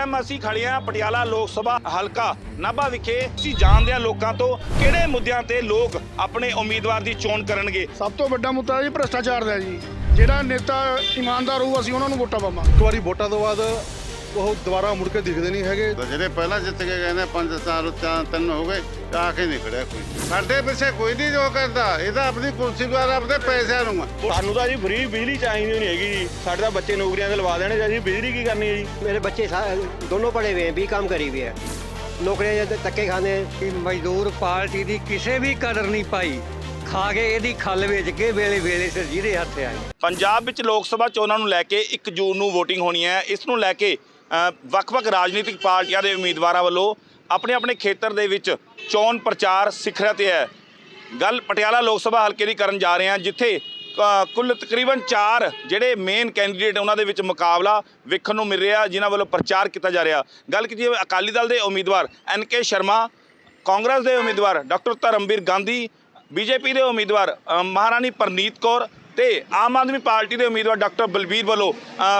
Time ਅਸੀਂ ਖੜੇ ਹਾਂ ਪਟਿਆਲਾ ਲੋਕ ਸਭਾ ਹਲਕਾ ਨਾਭਾ ਵਿਖੇ। ਅਸੀਂ ਜਾਣਦੇ ਹਾਂ ਲੋਕਾਂ ਤੋਂ ਕਿਹੜੇ ਮੁੱਦਿਆਂ ਤੇ ਲੋਕ ਆਪਣੇ ਉਮੀਦਵਾਰ ਦੀ ਚੋਣ ਕਰਨਗੇ। ਸਭ ਤੋਂ ਵੱਡਾ ਮੁੱਦਾ ਜੀ ਭ੍ਰਸ਼ਟਾਚਾਰ ਦਾ ਜੀ। ਜਿਹੜਾ ਨੇਤਾ ਇਮਾਨਦਾਰ ਹੋਊ ਅਸੀਂ ਉਹਨਾਂ ਨੂੰ ਵੋਟਾਂ ਪਾਵਾਂਗੇ। ਇੱਕ ਵਾਰੀ ਵੋਟਾਂ ਤੋਂ ਬਾਅਦ ਉਹ ਦੁਬਾਰਾ ਮੁੜ ਕੇ ਦਿਖਦੇ ਨਹੀਂ ਹੈਗੇ। ਜਿਹੜੇ ਪਹਿਲਾਂ ਜਿੱਤ ਕੇ ਗਏ ਨੇ ਪੰਜ ਸਾਲ ਚਾਰ ਤਿੰਨ ਹੋ ਗਏ ਆ ਕੇ ਨਿਕੜਿਆ ਕੋਈ। ਸਾਡੇ ਪਿੱਛੇ ਕੋਈ ਨਹੀਂ ਜੋ ਕਰਦਾ। ਇਹਦਾ ਆਪਣੀ ਕੁਰਸੀ ਵਾਰ ਆਪਣੇ ਪੈਸਿਆਂ ਨੂੰ ਸਾਨੂੰ ਤਾਂ ਜੀ ਫ੍ਰੀ ਬਿਜਲੀ ਚਾਹੀਦੀ ਨਹੀਂ ਹੈਗੀ ਜੀ। ਸਾਡੇ ਤਾਂ ਬੱਚੇ ਨੌਕਰੀਆਂ ਤੇ ਲਵਾ ਦੇਣੇ ਜੀ ਬਿਜਲੀ ਕੀ ਕਰਨੀ ਜੀ? ਮੇਰੇ ਬੱਚੇ ਦੋਨੋਂ ਪੜੇ ਹੋਏ ਵੀ ਕੰਮ ਕਰੀ ਹੋਏ ਹੈ ਨੌਕਰੀਆਂ ਜਾਂ ਤੱਕੇ ਖਾਣੇ ਕਿ ਮਜ਼ਦੂਰ ਪਾਰਟੀ ਦੀ ਕਿਸੇ ਵੀ ਕਦਰ ਨਹੀਂ ਪਾਈ। ਖਾ ਕੇ ਇਹਦੀ ਖੱਲ ਵੇਚ ਕੇ ਵੇਲੇ ਵੇਲੇ ਸਿਰ ਜਿਹਦੇ ਹੱਥ ਆਏ। ਪੰਜਾਬ ਵਿੱਚ ਲੋਕ ਸਭਾ ਚੋਣਾਂ ਨੂੰ ਲੈ ਕੇ 1 ਜੂਨ ਨੂੰ VOTING ਹੋਣੀ ਹੈ। ਇਸ ਨੂੰ ਲੈ ਕੇ ਵੱਖ-ਵੱਖ ਰਾਜਨੀਤਿਕ ਪਾਰਟੀਆਂ ਦੇ ਉਮੀਦਵਾਰਾਂ ਵੱਲੋਂ ਆਪਣੇ ਆਪਣੇ ਖੇਤਰ ਦੇ ਵਿੱਚ ਚੋਣ ਪ੍ਰਚਾਰ ਸਿਖਰਾਂ ਤੇ ਹੈ। ਗੱਲ ਪਟਿਆਲਾ ਲੋਕ ਸਭਾ ਹਲਕੇ ਦੀ ਕਰਨ ਜਾ ਰਹੇ ਹਾਂ ਜਿੱਥੇ ਅ, ਕੁੱਲ ਤਕਰੀਬਨ 4 ਜਿਹੜੇ ਮੇਨ ਕੈਂਡੀਡੇਟ ਉਹਨਾਂ ਦੇ ਵਿੱਚ ਮੁਕਾਬਲਾ ਵੇਖਣ ਨੂੰ ਮਿਲ ਰਿਹਾ ਜਿਨ੍ਹਾਂ ਵੱਲੋਂ ਪ੍ਰਚਾਰ ਕੀਤਾ ਜਾ ਰਿਹਾ। ਗੱਲ ਕੀਤੀ ਜਾਵੇ ਅਕਾਲੀ ਦਲ ਦੇ ਉਮੀਦਵਾਰ ਐਨ ਕੇ ਸ਼ਰਮਾ ਕਾਂਗਰਸ ਦੇ ਉਮੀਦਵਾਰ ਡਾਕਟਰ ਧਰਮਵੀਰ ਗਾਂਧੀ ਬੀਜੇਪੀ ਦੇ ਉਮੀਦਵਾਰ ਮਹਾਰਾਣੀ ਪਰਨੀਤ ਕੌਰ ਤੇ ਆਮ ਆਦਮੀ ਪਾਰਟੀ ਦੇ ਉਮੀਦਵਾਰ ਡਾਕਟਰ ਬਲਬੀਰ ਵੱਲੋਂ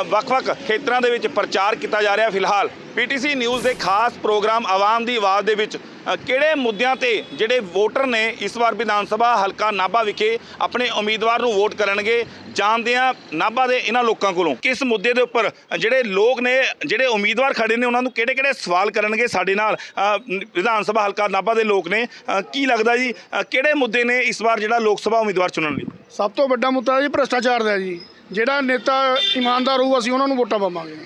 ਵੱਖ-ਵੱਖ ਖੇਤਰਾਂ ਦੇ ਵਿੱਚ ਪ੍ਰਚਾਰ ਕੀਤਾ ਜਾ ਰਿਹਾ ਫਿਲਹਾਲ। ਪੀਟੀਸੀ ਨਿਊਜ਼ ਦੇ ਖਾਸ ਪ੍ਰੋਗਰਾਮ ਆਵਾਮ ਦੀ ਆਵਾਜ਼ ਦੇ ਵਿੱਚ ਕਿਹੜੇ ਮੁੱਦਿਆਂ ਤੇ ਜਿਹੜੇ ਵੋਟਰ ਨੇ ਇਸ ਵਾਰ ਵਿਧਾਨ ਸਭਾ ਹਲਕਾ ਨਾਭਾ ਵਿਖੇ ਆਪਣੇ ਉਮੀਦਵਾਰ ਨੂੰ ਵੋਟ ਕਰਨਗੇ, ਜਾਣਦੇ ਆ ਨਾਭਾ ਦੇ ਇਹਨਾਂ ਲੋਕਾਂ ਕੋਲੋਂ। ਕਿਸ ਮੁੱਦੇ ਦੇ ਉੱਪਰ ਜਿਹੜੇ ਲੋਕ ਨੇ, ਜਿਹੜੇ ਉਮੀਦਵਾਰ ਖੜੇ ਨੇ, ਉਹਨਾਂ ਨੂੰ ਕਿਹੜੇ-ਕਿਹੜੇ ਸਵਾਲ ਕਰਨਗੇ ਸਾਡੇ ਨਾਲ ਵਿਧਾਨ ਸਭਾ ਹਲਕਾ ਨਾਭਾ ਦੇ ਲੋਕ ਨੇ ਕੀ ਲੱਗਦਾ ਜੀ ਕਿਹੜੇ ਮੁੱਦੇ ਨੇ ਇਸ ਵਾਰ ਜਿਹੜਾ ਲੋਕ ਸਭਾ ਉਮੀਦਵਾਰ ਚੁਣਨ ਲਈ? ਸਭ ਤੋਂ ਵੱਡਾ ਮੁੱਦਾ ਜੀ ਭ੍ਰਸ਼ਟਾਚਾਰ ਦਾ ਜੀ। ਜਿਹੜਾ ਨੇਤਾ ਇਮਾਨਦਾਰ ਹੋਊ, ਅਸੀਂ ਉਹਨਾਂ ਨੂੰ ਵੋਟਾਂ ਪਾਵਾਂਗੇ।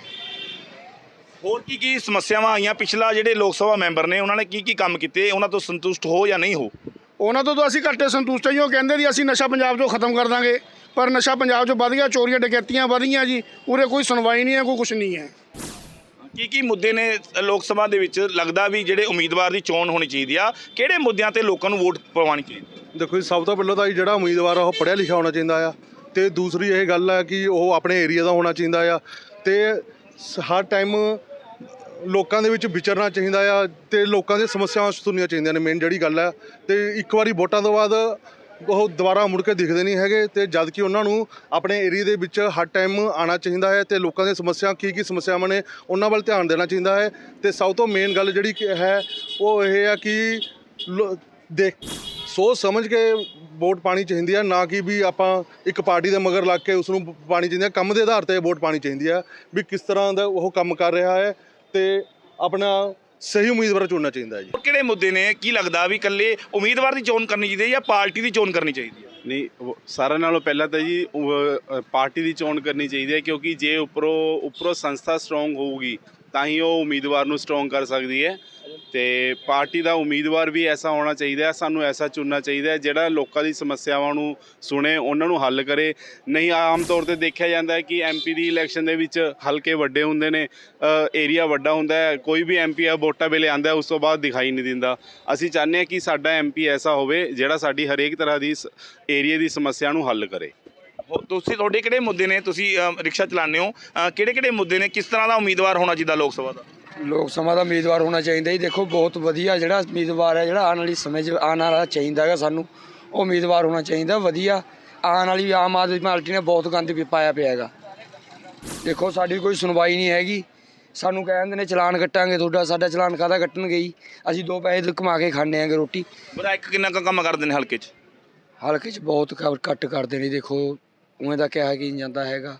ਹੋਰ ਕੀ ਕੀ ਸਮੱਸਿਆਵਾਂ ਆਈਆਂ? ਪਿਛਲਾ ਜਿਹੜੇ ਲੋਕ ਸਭਾ ਮੈਂਬਰ ਨੇ ਉਹਨਾਂ ਨੇ ਕੀ ਕੀ ਕੰਮ ਕੀਤੇ? ਉਹਨਾਂ ਤੋਂ ਸੰਤੁਸ਼ਟ ਹੋ ਜਾਂ ਨਹੀਂ ਹੋ? ਉਹਨਾਂ ਤੋਂ ਤਾਂ ਅਸੀਂ ਘੱਟੇ ਸੰਤੁਸ਼ਟ ਹਾਂ ਜੀ। ਉਹ ਕਹਿੰਦੇ ਦੀ ਅਸੀਂ ਨਸ਼ਾ ਪੰਜਾਬ 'ਚੋਂ ਖਤਮ ਕਰ ਦਾਂਗੇ। ਪਰ ਨਸ਼ਾ ਪੰਜਾਬ 'ਚੋਂ ਵਧ ਗਿਆ ਚੋਰੀਆਂ ਡਕੈਤੀਆਂ ਵਧ ਗਈਆਂ ਜੀ। ਉਰੇ ਕੋਈ ਸੁਣਵਾਈ ਨਹੀਂ ਹੈ ਕੋਈ ਕੁਝ ਨਹੀਂ ਹੈ। ਕੀ ਕੀ ਮੁੱਦੇ ਨੇ ਲੋਕ ਸਭਾ ਦੇ ਵਿੱਚ? ਲੱਗਦਾ ਵੀ ਜਿਹੜੇ ਉਮੀਦਵਾਰ ਦੀ ਚੋਣ ਹੋਣੀ ਚਾਹੀਦੀ ਆ ਕਿਹੜੇ ਮੁੱਦਿਆਂ ਤੇ ਲੋਕਾਂ ਨੂੰ ਵੋਟ ਪਵਾਉਣੀ ਚਾਹੀਦੀ? ਦੇਖੋ ਜੀ ਸਭ ਤੋਂ ਪਹਿਲਾਂ ਤਾਂ ਜੀ ਜਿਹੜਾ ਉਮੀਦਵਾਰ ਆ ਉਹ ਪੜ੍ਹਿਆ ਲਿਖਿਆ ਹੋਣਾ ਚਾਹੀਦਾ ਆ। ਤੇ ਦੂਸਰੀ ਇਹ ਗੱਲ ਹੈ ਕਿ ਉਹ ਆਪਣੇ ਏਰੀਆ ਦਾ ਹੋਣਾ ਚਾਹੀਦਾ ਆ। ਤੇ ਹਰ ਟਾਈਮ ਲੋਕਾਂ ਦੇ ਵਿੱਚ ਵਿਚਰਨਾ ਚਾਹੀਦਾ ਆ ਤੇ ਲੋਕਾਂ ਦੀਆਂ ਸਮੱਸਿਆਵਾਂ ਸੁਣਨੀਆਂ ਚਾਹੀਦੀਆਂ ਨੇ ਮੇਨ ਜਿਹੜੀ ਗੱਲ ਹੈ ਤੇ ਇੱਕ ਵਾਰੀ ਵੋਟਾਂ ਤੋਂ ਬਾਅਦ ਉਹ ਦੁਬਾਰਾ ਮੁੜ ਕੇ ਦਿਖਦੇ ਨਹੀਂ ਹੈਗੇ ਤੇ ਜਦ ਕਿ ਉਹਨਾਂ ਨੂੰ ਆਪਣੇ ਏਰੀਆ ਦੇ ਵਿੱਚ ਹਰ ਟਾਈਮ ਆਉਣਾ ਚਾਹੀਦਾ ਹੈ ਤੇ ਲੋਕਾਂ ਦੀਆਂ ਸਮੱਸਿਆ, ਕੀ ਕੀ ਸਮੱਸਿਆਵਾਂ ਨੇ ਉਹਨਾਂ ਵੱਲ ਧਿਆਨ ਦੇਣਾ ਚਾਹੀਦਾ ਹੈ। ਤੇ ਸਭ ਤੋਂ ਮੇਨ ਗੱਲ ਜਿਹੜੀ ਹੈ, ਉਹ ਇਹ ਆ ਕਿ ਲੋ- ਦੇਖ, ਸੋਚ ਸਮਝ ਕੇ ਵੋਟ ਪਾਣੀ ਚਾਹੀਦੀ ਹੈ ਨਾ ਕਿ ਵੀ ਆਪਾਂ ਇੱਕ ਪਾਰਟੀ ਦੇ ਮਗਰ ਲੱਗ ਕੇ ਉਸ ਨੂੰ ਪਾਣੀ ਚਾਹੀਦੀ ਹੈ ਕੰਮ ਦੇ ਆਧਾਰ ਤੇ ਵੋਟ ਪਾਣੀ ਚਾਹੀਦੀ ਹੈ ਵੀ ਕਿਸ ਤਰ੍ਹਾਂ ਦਾ ਉਹ ਕੰਮ ਕਰ ਰਿਹਾ ਹੈ। ਤੇ ਆਪਣਾ ਸਹੀ ਉਮੀਦਵਾਰ ਚੁਣਨਾ ਚਾਹੀਦਾ ਹੈ ਜੀ ਕਿਹੜੇ ਮੁੱਦੇ ਨੇ? ਕੀ ਲੱਗਦਾ ਵੀ ਇਕੱਲੇ ਉਮੀਦਵਾਰ ਦੀ ਚੋਣ ਕਰਨੀ ਚਾਹੀਦੀ ਹੈ ਜਾਂ ਪਾਰਟੀ ਦੀ ਚੋਣ ਕਰਨੀ ਚਾਹੀਦੀ ਹੈ? ਨਹੀਂ ਸਾਰਿਆਂ ਨਾਲੋਂ ਪਹਿਲਾਂ ਤਾਂ ਜੀ ਪਾਰਟੀ ਦੀ ਚੋਣ ਕਰਨੀ ਚਾਹੀਦੀ ਹੈ ਕਿਉਂਕਿ ਜੇ ਉੱਪਰੋਂ ਉੱਪਰੋਂ ਸੰਸਥਾ ਸਟਰੋਂਗ ਹੋਊਗੀ ਤਾਂ ਹੀ ਉਹ ਉਮੀਦਵਾਰ ਨੂੰ ਸਟਰੋਂਗ ਕਰ ਸਕਦੀ ਹੈ। ਤੇ ਪਾਰਟੀ ਦਾ ਉਮੀਦਵਾਰ ਵੀ ਐਸਾ ਹੋਣਾ ਚਾਹੀਦਾ ਹੈ, ਸਾਨੂੰ ਐਸਾ ਚੁਣਨਾ ਚਾਹੀਦਾ ਹੈ, ਜਿਹੜਾ ਲੋਕਾਂ ਦੀ ਸਮੱਸਿਆਵਾਂ ਨੂੰ ਸੁਣੇ, ਉਹਨਾਂ ਨੂੰ ਹੱਲ ਕਰੇ। ਨਹੀਂ, ਆਮ ਤੌਰ ਤੇ ਦੇਖਿਆ ਜਾਂਦਾ ਹੈ ਕਿ ਐਮਪੀ ਦੀ ਇਲੈਕਸ਼ਨ ਦੇ ਵਿੱਚ ਹਲਕੇ ਵੱਡੇ ਹੁੰਦੇ ਨੇ ਏਰੀਆ ਵੱਡਾ ਹੁੰਦਾ ਹੈ, ਕੋਈ ਵੀ ਐਮਪੀ ਆ ਵੋਟਾਂ ਵੇਲੇ ਆਂਦਾ ਉਸ ਤੋਂ ਬਾਅਦ ਦਿਖਾਈ ਨਹੀਂ ਦਿੰਦਾ। ਅਸੀਂ ਚਾਹੁੰਦੇ ਹਾਂ ਕਿ ਸਾਡਾ ਐਮਪੀ ਐਸਾ ਹੋਵੇ, ਜਿਹੜਾ ਸਾਡੀ ਹਰੇਕ ਤਰ੍ਹਾਂ ਦੀ ਏਰੀਆ ਦੀ ਸਮੱਸਿਆ ਨੂੰ ਹੱਲ ਕਰੇ। ਤੁਸੀਂ ਤੁਹਾਡੇ ਕਿਹੜੇ ਮੁੱਦੇ ਨੇ? ਤੁਸੀਂ ਅ, ਰਿਕਸ਼ਾ ਚਲਾਉਂਦੇ ਹੋ। ਕਿਹੜੇ ਕਿਹੜੇ ਮੁੱਦੇ ਨੇ? ਕਿਸ ਤਰ੍ਹਾਂ ਦਾ ਉਮੀਦਵਾਰ ਹੋਣਾ ਚਾਹੀਦਾ ਲੋਕ ਸਭਾ ਦਾ? ਲੋਕ ਸਭਾ ਦਾ ਉਮੀਦਵਾਰ ਹੋਣਾ ਚਾਹੀਦਾ ਜੀ। ਦੇਖੋ ਬਹੁਤ ਵਧੀਆ ਜਿਹੜਾ ਉਮੀਦਵਾਰ ਹੈ ਜਿਹੜਾ ਆਉਣ ਵਾਲੀ ਸਮੇਂ 'ਚ ਆਉਣ ਵਾਲਾ ਚਾਹੀਦਾ ਹੈਗਾ ਸਾਨੂੰ ਉਹ ਉਮੀਦਵਾਰ ਹੋਣਾ ਚਾਹੀਦਾ। ਵਧੀਆ ਆਉਣ ਵਾਲੀ ਆਮ ਆਦਮੀ ਪਾਰਟੀ ਨੇ ਬਹੁਤ ਗੰਦ ਵੀ ਪਾਇਆ ਪਿਆ ਹੈਗਾ। ਦੇਖੋ ਸਾਡੀ ਕੋਈ ਸੁਣਵਾਈ ਨਹੀਂ ਹੈਗੀ। ਸਾਨੂੰ ਕਹਿੰਦੇ ਨੇ ਚਲਾਨ ਕੱਟਾਂਗੇ ਤੁਹਾਡਾ ਸਾਡਾ ਚਲਾਨ ਕਾਹਦਾ ਕੱਟਣਗੇ ਜੀ? ਅਸੀਂ ਦੋ ਪੈਸੇ ਕਮਾ ਕੇ ਖਾਂਦੇ ਆਂਗੇ ਰੋਟੀ। ਵਿਧਾਇਕ ਕਿੰਨਾ ਕੁ ਕੰਮ ਕਰਦੇ ਨੇ ਹਲਕੇ 'ਚ? ਹਲਕੇ 'ਚ ਬਹੁਤ ਕ- ਘੱਟ ਕਰਦੇ ਨੇ ਦੇਖੋ ਉਵੇਂ ਦਾ ਕਿਹਾ ਕੀ ਜਾਂਦਾ ਹੈਗਾ।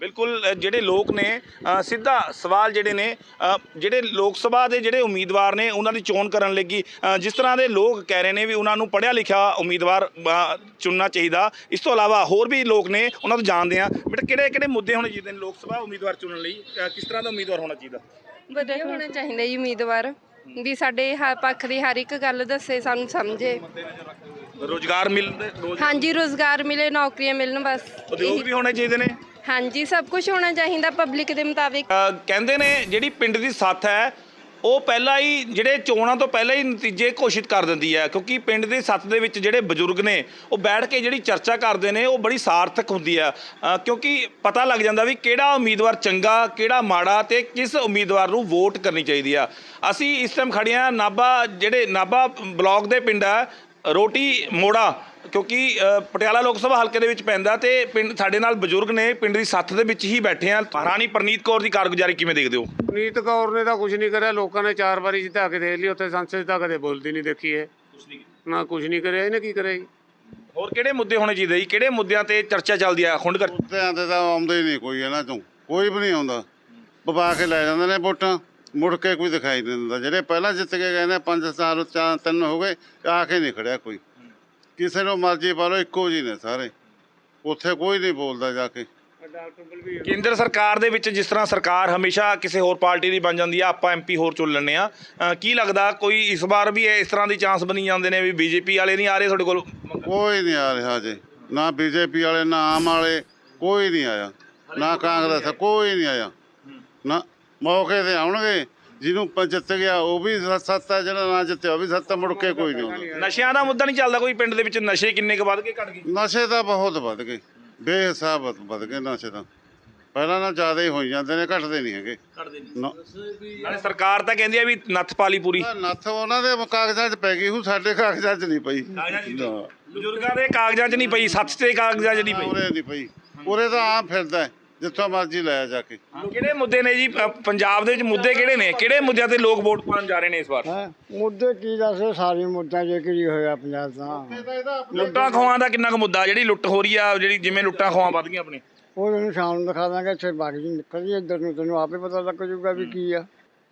ਬਿਲਕੁਲ ਅ, ਜਿਹੜੇ ਲੋਕ ਨੇ ਅ, ਸਿੱਧਾ ਸਵਾਲ ਜਿਹੜੇ ਨੇ ਅ, ਜਿਹੜੇ ਲੋਕ ਸਭਾ ਦੇ ਜਿਹੜੇ ਉਮੀਦਵਾਰ ਨੇ ਉਹਨਾਂ ਦੀ ਚੋਣ ਕਰਨ ਲੱਗੀ। ਅ, ਜਿਸ ਤਰ੍ਹਾਂ ਦੇ ਲੋਕ ਕਹਿ ਰਹੇ ਨੇ ਵੀ ਉਹਨਾਂ ਨੂੰ ਪੜ੍ਹਿਆ ਲਿਖਿਆ ਉਮੀਦਵਾਰ ਅ, ਚੁਣਨਾ ਚਾਹੀਦਾ। ਇਸ ਤੋਂ ਇਲਾਵਾ ਹੋਰ ਵੀ ਲੋਕ ਨੇ ਉਹਨਾਂ ਤੋਂ ਜਾਣਦੇ ਆ ਬੇਟਾ ਕਿਹੜੇ ਕਿਹੜੇ ਮੁੱਦੇ ਹੋਣੇ ਚਾਹੀਦੇ ਨੇ ਲੋਕ ਸਭਾ ਉਮੀਦਵਾਰ ਚੁਣਨ ਲਈ? ਅ, ਕਿਸ ਤਰ੍ਹਾਂ ਦਾ ਉਮੀਦਵਾਰ ਹੋਣਾ ਚਾਹੀਦਾ? ਵਧੀਆ ਹੋਣਾ ਚਾਹੀਦਾ ਜੀ ਉਮੀਦਵਾਰ। ਵੀ ਸਾਡੇ ਹਰ ਪੱਖ ਦੀ ਹਰ ਇੱਕ ਗੱਲ ਦੱਸੇ ਸਾਨੂੰ ਸਮਝੇ। ਰੋਜ਼ਗਾਰ ਮਿਲਦੇ ਰੋਜ਼ ਹਾਂਜੀ ਰੋਜ਼ਗਾਰ ਮਿਲੇ ਨੌਕਰੀਆਂ ਮਿਲਣ ਬਸ ਉਦਯੋਗ ਵੀ ਹੋਣੇ ਚਾਹੀਦੇ ਨੇ? ਹਾਂਜੀ ਸਭ ਕੁਝ ਹੋਣਾ ਚਾਹੀਦਾ ਪਬਲਿਕ ਦੇ ਮੁਤਾਬਿਕ। ਅ, ਕਹਿੰਦੇ ਨੇ ਜਿਹੜੀ ਪਿੰਡ ਦੀ ਸੱਥ ਹੈ ਉਹ ਪਹਿਲਾਂ ਹੀ ਜਿਹੜੇ ਚੋਣਾਂ ਤੋਂ ਪਹਿਲਾਂ ਹੀ ਨਤੀਜੇ ਘੋਸ਼ਿਤ ਕਰ ਦਿੰਦੀ ਹੈ ਕਿਉਂਕਿ ਪਿੰਡ ਦੀ ਸੱਥ ਦੇ ਵਿੱਚ ਜਿਹੜੇ ਬਜ਼ੁਰਗ ਨੇ ਉਹ ਬੈਠ ਕੇ ਜਿਹੜੀ ਚਰਚਾ ਕਰਦੇ ਨੇ ਉਹ ਬੜੀ ਸਾਰਥਕ ਹੁੰਦੀ ਆ ਅ, ਕਿਉਂਕਿ ਪਤਾ ਲੱਗ ਜਾਂਦਾ ਵੀ ਕਿਹੜਾ ਉਮੀਦਵਾਰ ਚੰਗਾ ਕਿਹੜਾ ਮਾੜਾ ਤੇ ਕਿਸ ਉਮੀਦਵਾਰ ਨੂੰ ਵੋਟ ਕਰਨੀ ਚਾਹੀਦੀ ਆ। ਅਸੀਂ ਇਸ ਟਾਈਮ ਖੜੇ ਆ ਨਾਭਾ ਜਿਹੜੇ ਨਾਭਾ ਬਲਾਕ ਦੇ ਪਿੰਡ ਆ ਰੋਟੀ ਮੋੜਾ ਕਿਉਂਕਿ ਪਟਿਆਲਾ ਲੋਕ ਸਭਾ ਹਲਕੇ ਦੇ ਵਿੱਚ ਪੈਂਦਾ ਤੇ ਪਿੰਡ ਸਾਡੇ ਨਾਲ ਬਜ਼ੁਰਗ ਨੇ ਪਿੰਡ ਦੀ ਸੱਥ ਦੇ ਵਿੱਚ ਹੀ ਬੈਠੇ ਆ। ਮਹਾਰਾਣੀ ਪ੍ਰਨੀਤ ਕੌਰ ਦੀ ਕਾਰਗੁਜ਼ਾਰੀ ਕਿਵੇਂ ਦੇਖਦੇ ਹੋ? ਨੀਤ ਕੌਰ ਨੇ ਤਾਂ ਕੁਝ ਨਹੀਂ ਕਰਿਆ ਲੋਕਾਂ ਨੇ ਚਾਰ ਵਾਰੀ ਜਿੱਤਾ ਕੇ ਦੇਖ ਲਈ ਉੱਥੇ ਸੰਸਦ ਤਾਂ ਕਦੇ ਬੋਲਦੀ ਨਹੀਂ ਦੇਖੀ ਇਹ। ਨਾ ਕੁਝ ਨਹੀਂ ਕਰਿਆ ਇਹਨੇ ਕੀ ਕਰਿਆ ਜੀ? ਹੋਰ ਕਿਹੜੇ ਮੁੱਦੇ ਹੋਣੇ ਚਾਹੀਦੇ ਜੀ? ਕਿਹੜੇ ਮੁੱਦਿਆਂ ਤੇ ਚਰਚਾ ਚੱਲਦੀ ਆ ਖੁੰਡ ਕਰ ਮੁੱਦਿਆਂ ਤੇ ਤਾਂ ਆਉਂਦੇ ਹੀ ਨਹੀਂ ਕੋਈ ਇਹਨਾਂ ਚੋਂ ਕੋਈ ਵੀ ਨਹੀਂ ਆਉਂਦਾ। ਪਵਾ ਕੇ ਲੈ ਜਾਂਦੇ ਨੇ ਵੋਟਾਂ। ਮੁੜ ਕੇ ਕੋਈ ਦਿਖਾਈ ਨਹੀਂ ਦਿੰਦਾ। ਜਿਹੜੇ ਪਹਿਲਾਂ ਜਿੱਤ ਕੇ ਗਏ ਨੇ ਪੰਜ ਸਾਲ ਚਾਰ ਤਿੰਨ ਹੋ ਗਏ ਆ ਕੇ ਨਹੀਂ ਖੜਿਆ ਕੋਈ। ਕਿਸੇ ਨੂੰ ਮਰਜ਼ੀ ਪਾ ਲਓ ਇੱਕੋ ਜੀ ਨੇ ਸਾਰੇ। ਉੱਥੇ ਕੋਈ ਨਹੀਂ ਬੋਲਦਾ ਜਾ ਕੇ। ਕੇਂਦਰ ਸਰਕਾਰ ਦੇ ਵਿੱਚ ਜਿਸ ਤਰ੍ਹਾਂ ਸਰਕਾਰ ਹਮੇਸ਼ਾ ਕਿਸੇ ਹੋਰ ਪਾਰਟੀ ਦੀ ਬਣ ਜਾਂਦੀ ਆ ਆਪਾਂ ਐਮਪੀ ਹੋਰ ਚੁਣ ਲੈਂਦੇ ਆ। ਕੀ ਲੱਗਦਾ ਕੋਈ ਇਸ ਵਾਰ ਵੀ ਇਸ ਤਰ੍ਹਾਂ ਦੀ ਚਾਂਸ ਬਣੀ ਜਾਂਦੇ ਨੇ ਵੀ ਬੀਜੇਪੀ ਵਾਲੇ ਨਹੀਂ ਆ ਰਹੇ ਤੁਹਾਡੇ ਕੋਲ? ਕੋਈ ਨਹੀਂ ਆ ਰਿਹਾ ਜੇ ਨਾ ਬੀਜੇਪੀ ਵਾਲੇ ਨਾ ਆਮ ਵਾਲੇ ਕੋਈ ਨਹੀਂ ਆਇਆ। ਨਾ ਕਾਂਗਰਸ ਕੋਈ ਨਹੀਂ ਆਇਆ। ਨਾ ਮੌਕੇ ਤੇ ਆਉਣਗੇ ਜਿਹਨੂੰ ਪ- ਜਿੱਤ ਗਿਆ ਉਹ ਵੀ ਸ- ਸੱਤ ਹੈ ਜਿਹੜਾ ਨਾ ਜਿੱਤਿਆ ਉਹ ਵੀ ਸੱਤ ਮੁੜ ਕੇ ਕੋਈ ਨਹੀਂ ਆਉਂਦਾ। ਨਸ਼ਿਆਂ ਦਾ ਮੁੱਦਾ ਨਹੀਂ ਚੱਲਦਾ ਕੋਈ ਪਿੰਡ ਦੇ ਵਿੱਚ ਨਸ਼ੇ ਕਿੰਨੇ ਕੁ ਵੱਧ ਗਏ ਘਟ ਗਏ? ਨਸ਼ੇ ਤਾਂ ਬਹੁਤ ਵੱਧ ਗਏ ਬੇਹਿਸਾਬ ਵਧ- ਵੱਧ ਗਏ ਨਸ਼ੇ ਤਾਂ। ਪਹਿਲਾਂ ਨਾਲ ਜ਼ਿਆਦਾ ਹੀ ਹੋਈ ਜਾਂਦੇ ਨੇ ਘਟਦੇ ਨਹੀਂ ਹੈਗੇ। ਨਾ। ਨਾਲੇ ਸਰਕਾਰ ਤਾਂ ਕਹਿੰਦੀ ਆ ਵੀ ਨੱਥ ਪਾਲੀ ਪੂਰੀ। ਨੱਥ ਉਹਨਾਂ ਦੇ ਕਾਗਜ਼ਾਂ 'ਚ ਪੈ ਗਈ ਹੂ ਸਾਡੇ ਕਾਗਜ਼ਾਂ 'ਚ ਨਹੀਂ ਪਈ। ਬਜ਼ੁਰਗਾਂ ਦੇ ਕਾਗਜ਼ਾਂ 'ਚ ਨਹੀਂ ਪਈ ਸੱਚ ਤੇ ਕਾਗਜ਼ਾਂ 'ਚ ਨਹੀਂ ਪਈ। ਉਰੇ ਨਹੀਂ ਪਈ। ਉਰੇ ਤਾਂ ਆਮ ਫਿਰਦਾ। ਹੈ, ਜਿੱਥੋਂ ਮਰਜ਼ੀ ਲਾਇਆ ਜਾ ਕੇ। ਕਿਹੜੇ ਮੁੱਦੇ ਨੇ ਜੀ? ਪੰਜਾਬ ਦੇ ਵਿੱਚ ਮੁੱਦੇ ਕਿਹੜੇ ਨੇ? ਕਿਹੜੇ ਮੁੱਦਿਆਂ ਤੇ ਲੋਕ ਵੋਟ ਪਾਉਣ ਜਾ ਰਹੇ ਨੇ ਇਸ ਵਾਰ? ਮੁੱਦੇ ਕੀ ਦੱਸੇ? ਸਾਰੇ ਮੁੱਦਿਆਂ ਜੇ ਕੀ ਹੋਇਆ ਪੰਜਾਬ ਦਾ? ਲੁੱਟਾਂ ਖੋਹਾਂ ਦਾ ਕਿੰਨਾ ਕੁ ਮੁੱਦਾ? ਜਿਹੜੀ ਲੁੱਟ ਹੋ ਰਹੀ ਆ ਜਿਹੜੀ ਜਿਵੇਂ ਲੁੱਟਾਂ ਖੋਹਾਂ ਵੱਧ ਗਈਆਂ ਆਪਣੇ। ਉਹ ਤੈਨੂੰ ਸ਼ਾਮ ਨੂੰ ਦਿਖਾ ਦਾਂਗੇ ਇੱਥੇ ਬਾਗ ਜੀ ਨਿਕਲ ਜੀ ਇੱਧਰ ਨੂੰ ਤੈਨੂੰ ਆਪੇ ਪਤਾ ਲੱਗ ਜਾਊਗਾ ਵੀ ਕੀ ਆ।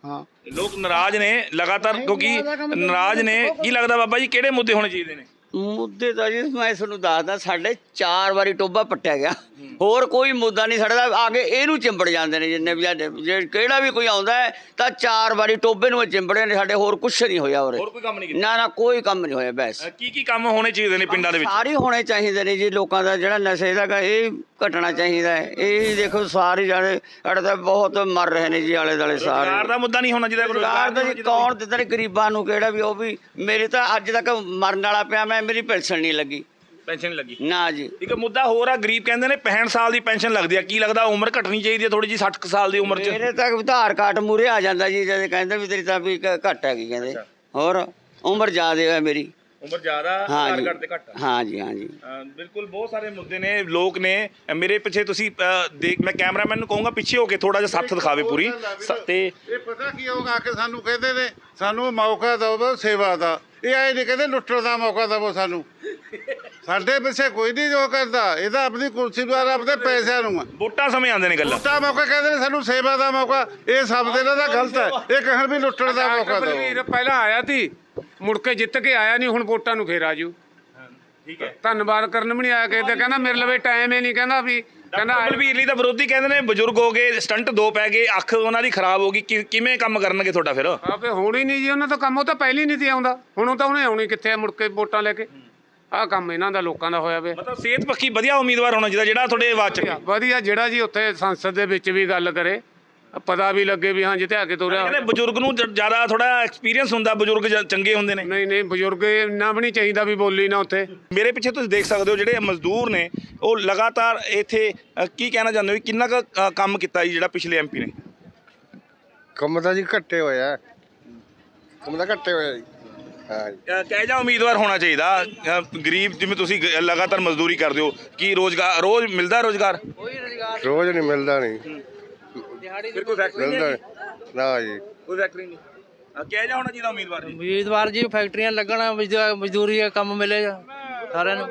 ਹਾਂ। ਲੋਕ ਨਾਰਾਜ਼ ਨੇ ਲਗਾਤਾਰ ਕਿਉਂਕਿ ਨਾਰਾਜ਼ ਨੇ। ਕੀ ਲੱਗਦਾ ਬਾਬਾ ਜੀ ਕਿਹੜੇ ਮੁੱਦੇ ਹੋਣੇ ਚਾਹੀਦੇ ਨੇ? ਮੁੱਦੇ ਤਾਂ ਜੀ ਮੈਂ ਤੁਹਾਨੂੰ ਦੱਸਦਾ ਸਾਡੇ ਚਾਰ ਵਾਰੀ ਟੋਬਾ ਪੱਟਿਆ ਗਿਆ। ਹੋਰ ਕੋਈ ਮੁੱਦਾ ਨਹੀਂ ਸਾਡਾ ਆ ਕੇ ਇਹਨੂੰ ਚਿੰਬੜ ਜਾਂਦੇ ਨੇ ਜਿੰਨੇ ਵੀ ਜੇ ਕਿਹੜਾ ਵੀ ਕੋਈ ਆਉਂਦਾ ਹੈ ਤਾਂ ਚਾਰ ਵਾਰੀ ਟੋਬੇ ਨੂੰ ਇਹ ਚਿੰਬੜੇ ਨੇ ਸਾਡੇ ਹੋਰ ਕੁਛ ਨਹੀਂ ਹੋਇਆ ਹੋਰ ਕੋਈ ਕੰਮ ਨਹੀਂ ਕੀਤਾ? ਨਾ ਨਾ ਕੋਈ ਕੰਮ ਨਹੀਂ ਹੋਇਆ ਬਸ। ਕੀ ਕੀ ਕੰਮ ਹੋਣੇ ਚਾਹੀਦੇ ਨੇ ਪਿੰਡਾਂ ਦੇ ਵਿੱਚ? ਸਾਰੇ ਹੋਣੇ ਚਾਹੀਦੇ ਨੇ ਜੀ ਲੋਕਾਂ ਦਾ ਜਿਹੜਾ ਨਸ਼ੇ ਦਾ ਇਹ ਘਟਣਾ ਚਾਹੀਦਾ ਹੈ। ਇਹ ਦੇਖੋ ਸਾਰੇ ਜਾਣੇ ਸਾਡੇ ਤਾਂ ਬਹੁਤ ਮਰ ਰਹੇ ਨੇ ਜੀ ਆਲੇ ਦੁਆਲੇ ਸਾਰੇ। ਸਰਕਾਰ ਦਾ ਮੁੱਦਾ ਨਹੀਂ ਹੋਣਾ ਚਾਹੀਦਾ ਕੋਈ ਸਰਕਾਰ ਦਾ ਜੀ ਕੌਣ ਦਿੰਦਾ ਨੇ ਗਰੀਬਾਂ ਨੂੰ ਕਿਹੜਾ ਵੀ ਉਹ ਵੀ ਮੇਰੇ ਤਾਂ ਅੱਜ ਤੱਕ ਮਰਨ ਵਾਲਾ ਪਿਆ ਮੈਂ ਮੇਰੀ ਪੈਨਸ਼ਨ ਨਹੀਂ ਲੱਗੀ। ਪੈਨਸ਼ਨ ਨਹੀਂ ਲੱਗੀ? ਨਾ ਜੀ। ਇੱਕ ਮੁੱਦਾ ਹੋਰ ਆ ਗਰੀਬ ਕਹਿੰਦੇ ਨੇ 65 ਸਾਲ ਦੀ ਪੈਨਸ਼ਨ ਲੱਗਦੀ ਆ। ਕੀ ਲੱਗਦਾ ਉਮਰ ਘਟਣੀ ਚਾਹੀਦੀ ਹੈ ਥੋੜੀ ਜੀ 60 ਕੁ ਸਾਲ ਦੀ ਉਮਰ 'ਚ? ਮੇਰੇ ਤੱਕ ਆਧਾਰ ਕਾਰਡ ਮੂਰੇ ਆ ਜਾਂਦਾ ਜੀ ਜਦ ਕਹਿੰਦੇ ਵੀ ਤੇਰੀ ਤਾਂ ਵੀ ਘ- ਘੱਟ ਹੈਗੀ ਕਹਿੰਦੇ। ਹੋਰ ਉਮਰ ਜ਼ਿਆਦੇ ਹੈ ਮੇਰੀ। ਉਮਰ ਜ਼ਿਆਦਾ ਹਾਂ ਆਧਾਰ ਜੀ। ਕਾਰਡ ਤੇ ਘੱਟ ਆ। ਹਾਂ ਜੀ ਹਾਂ ਜੀ। ਬਿਲਕੁਲ ਬਹੁਤ ਸਾਰੇ ਮੁੱਦੇ ਨੇ ਲੋਕ ਨੇ। ਮੇਰੇ ਪਿੱਛੇ ਤੁਸੀਂ ਦੇਖ ਮੈਂ ਕੈਮਰਾਮੈਨ ਨੂੰ ਕਹੂੰਗਾ ਪਿੱਛੇ ਹੋ ਕੇ ਥੋੜਾ ਜਿਹਾ ਸੱਥ ਦਿਖਾਵੇ ਪੂਰੀ। ਸ- ਤੇ ਇਹ ਪਤਾ ਕੀ ਹੋਗਾ ਕਿ ਸਾਨੂੰ ਕਹਿੰਦੇ ਨੇ ਸਾਨੂੰ ਮੌਕਾ ਦਿਓ ਸੇਵਾ ਦਾ। ਇਹ ਆਏ ਨਹੀਂ ਕਹਿੰਦੇ ਲੁੱਟਣ ਦਾ ਮੌਕਾ ਦਿਓ ਸਾਨੂੰ। ਸਾਡੇ ਪਿੱਛੇ ਕੋਈ ਨਹੀਂ ਜੋ ਕਰਦਾ ਇਹ ਤਾਂ ਆਪਣੀ ਕੁਰਸੀ ਦੁਆਰਾ ਆਪਣੇ ਪੈਸਿਆਂ ਨੂੰ ਆ। ਵੋਟਾਂ ਸਮੇਂ ਆਉਂਦੇ ਨੇ ਗੱਲਾਂ। ਲੁੱਟਾ ਮੌਕਾ ਕਹਿੰਦੇ ਨੇ ਸਾਨੂੰ ਸੇਵਾ ਦਾ ਮੌਕਾ ਇਹ ਸ਼ਬਦ ਇਹਨਾਂ ਦਾ ਗਲਤ ਹੈ। ਇਹ ਕਹਿਣ ਵੀ ਲੁੱਟਣ ਦਾ ਮੌਕਾ ਦਿਓ ਬਲਵੀਰ ਪਹਿਲਾਂ ਆਇਆ ਸੀ ਮੁੜ ਕੇ ਜਿੱਤ ਕੇ ਆਇਆ ਨਹੀਂ ਹੁਣ ਵੋਟਾਂ ਨੂੰ ਫੇਰ ਆਜੂ ਠੀਕ ਹੈ। ਧੰਨਵਾਦ ਕਰਨ ਵੀ ਨਹੀਂ ਆਇਆ ਕਿਸੇ ਤੇ ਕਹਿੰਦਾ ਮੇਰੇ ਲਵੇ ਟਾਈਮ ਹੀ ਨਹੀਂ ਕਹਿੰਦਾ ਵੀ ਕਹਿੰਦਾ ਆਇਆ- ਬਲਬੀਰ ਲਈ ਤਾਂ ਵਿਰੋਧੀ ਕਹਿੰਦੇ ਨੇ ਬਜ਼ੁਰਗ ਹੋ ਗਏ ਸਟੰਟ ਦੋ ਪੈ ਗਏ ਅੱਖ ਉਹਨਾਂ ਦੀ ਖਰਾਬ ਹੋ ਗਈ ਕਿ- ਕਿਵੇਂ ਕੰਮ ਕਰਨਗੇ ਤੁਹਾਡਾ ਫਿਰ? ਆਪੇ ਹੋਣੀ ਨਹੀਂ ਜੀ ਉਹਨਾਂ ਤੋਂ ਕੰਮ ਉਹ ਤਾਂ ਪਹਿਲੀ ਨਹੀਂ ਸੀ ਆਉਂਦਾ। ਹੁਣ ਉਹ ਤਾਂ ਉਹਨੇ ਆਉਣੀ ਕਿੱਥੇ ਆ ਮੁੜ ਕੇ ਵੋਟਾਂ ਲੈ ਕੇ। ਆਹ ਕੰਮ ਇਹਨਾਂ ਦਾ ਲੋਕਾਂ ਦਾ ਹੋਇਆ ਵੇ। ਮਤਲਬ ਸਿਹਤ ਪੱਖੀ ਵਧੀਆ ਉਮੀਦਵਾਰ ਹੋਣਾ ਚਾਹੀਦਾ ਜਿਹੜਾ ਤੁਹਾਡੇ ਆਵਾਜ਼ ਚ ਵਧੀਆ ਜਿਹੜਾ ਜੀ ਉੱਥੇ ਸੰਸਦ ਦੇ ਵਿੱਚ ਵੀ ਗੱਲ ਕਰੇ। ਪਤਾ ਵੀ ਲੱਗੇ ਵੀ ਹਾਂ ਜਿੱਤੇ ਕੇ ਤੋਰਿਆ। ਕਹਿੰਦੇ ਬਜ਼ੁਰਗ ਨੂੰ ਜ਼ਿਆਦਾ ਥੋੜਾ ਐਕਸਪੀਰੀਅੰਸ ਹੁੰਦਾ ਬਜ਼ੁਰਗ ਜ- ਚੰਗੇ ਹੁੰਦੇ ਨੇ। ਨਹੀਂ ਨਹੀਂ ਬਜ਼ੁਰਗ ਇੰਨਾ ਵੀ ਨਹੀਂ ਚਾਹੀਦਾ ਵੀ ਬੋਲੀ ਨਾ ਉੱਥੇ। ਮੇਰੇ ਪਿੱਛੇ ਤੁਸੀਂ ਦੇਖ ਸਕਦੇ ਹੋ ਜਿਹੜੇ ਮਜ਼ਦੂਰ ਨੇ ਉਹ ਲਗਾਤਾਰ ਇੱਥੇ ਅ, ਕੀ ਕਹਿਣਾ ਚਾਹੁੰਦੇ ਹੋ ਕਿੰਨਾ ਕੁ ਅ, ਕੰਮ ਕੀਤਾ ਜੀ ਜਿਹੜਾ ਪਿਛਲੇ ਐਮਪੀ ਨੇ? ਕੰਮ ਤਾਂ ਜੀ ਘੱਟੇ ਹੋਇਆ। ਕੰਮ ਤਾਂ ਘੱਟੇ ਹੋਇਆ ਜੀ। ਹਾਂ ਕਹਿ ਜਾ ਉਮੀਦਵਾਰ ਹੋਣਾ ਚਾਹੀਦਾ? ਅ, ਗਰੀਬ ਜਿਵੇਂ ਤੁਸੀਂ ਗ- ਲਗਾਤਾਰ ਮਜ਼ਦੂਰੀ ਕਰਦੇ ਹੋ ਕੀ ਰੋਜ਼ਗਾਰ ਰੋਜ਼ ਮਿਲਦਾ ਰੋਜ਼ਗਾਰ? ਰੋਜ਼ ਨਹੀਂ ਮਿਲਦਾ ਨਹੀਂ। ਫਿਰ ਕੋਈ ਫੈਕਟਰੀ ਮਿਲਦਾ ਨਾ ਜੀ। ਕੋਈ ਫੈਕਟਰੀ ਨਹੀਂ। ਅ, ਕਹਿ ਜਾ ਹੋਣਾ ਚਾਹੀਦਾ ਉਮੀਦਵਾਰ ਜੀ ਉਮੀਦਵਾਰ ਜੀ ਫੈਕਟਰੀਆਂ ਲੱਗਣ ਮਜ਼ਦੂ- ਮਜ਼ਦੂਰੀ ਦਾ ਕੰਮ ਮਿਲੇਗਾ ਸਾਰਿਆਂ ਨੂੰ।